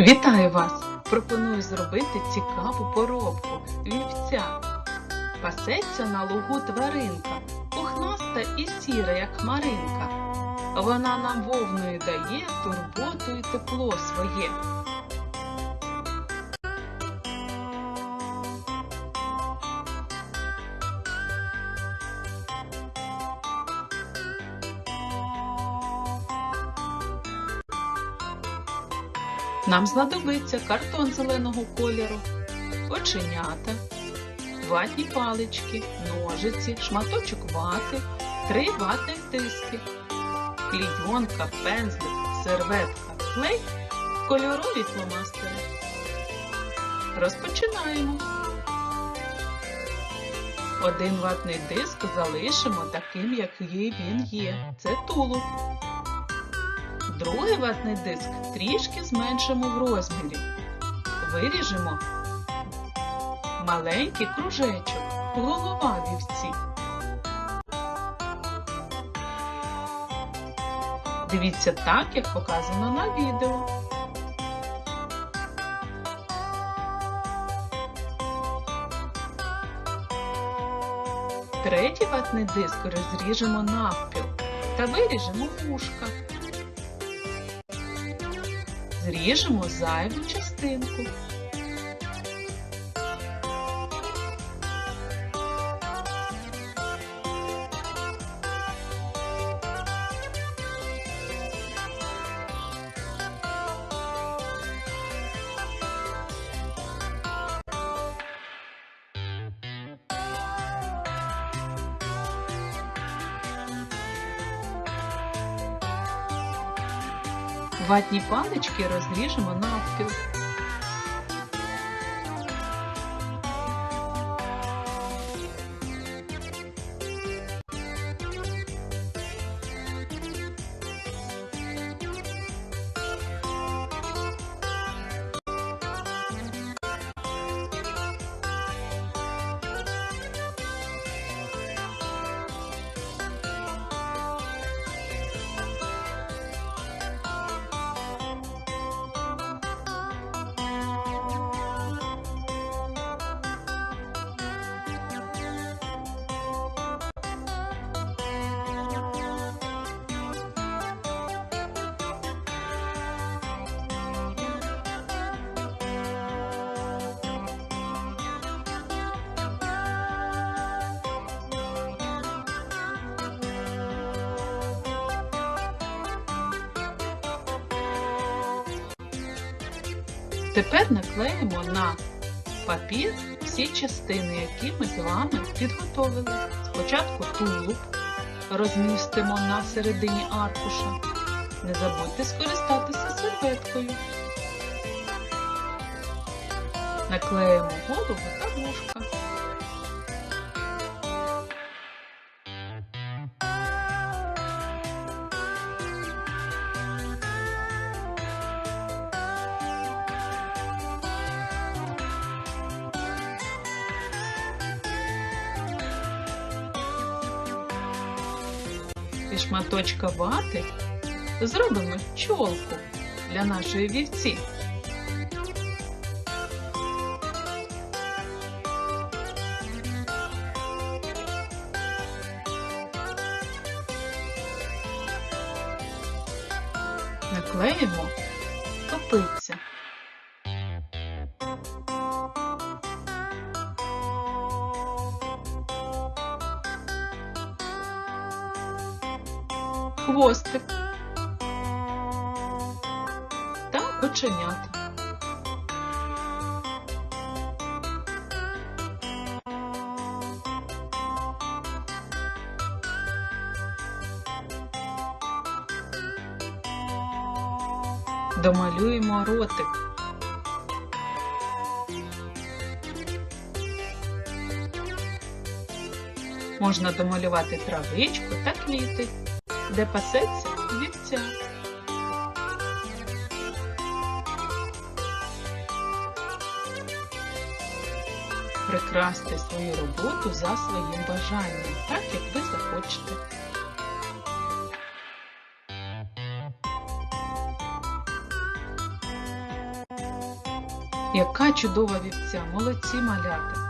Вітаю вас! Пропоную зробити цікаву поробку вівця. Пасеться на лугу тваринка, пухнаста і сіра, як хмаринка. Вона нам вовною дає турботу і тепло своє. Нам знадобиться картон зеленого кольору, оченята, ватні палички, ножиці, шматочок вати, три ватних диски, клійонка, пензлик, серветка, клей, кольорові фломастери. Розпочинаємо. Один ватний диск залишимо таким, який він є. Це тулуб. Другий ватний диск трішки зменшимо в розмірі. Виріжемо маленький кружечок, голова вівці. Дивіться так, як показано на відео. Третій ватний диск розріжемо навпіл та виріжемо вушка. Зріжемо зайву частинку. Ватні палички розріжемо навпіл. Тепер наклеїмо на папір всі частини, які ми з вами підготовили. Спочатку тулуб розмістимо на середині аркуша. Не забудьте скористатися серветкою. Наклеїмо голову та вушка. І шматочка вати зробимо чолку для нашої вівці. Наклеїмо копиця. Хвостик та оченята. Домалюємо ротик. Можна домалювати травичку та квіти де пасеться вівця. Прикрасьте свою роботу за своїм бажанням, так як ви захочете. Яка чудова вівця, молодці малята!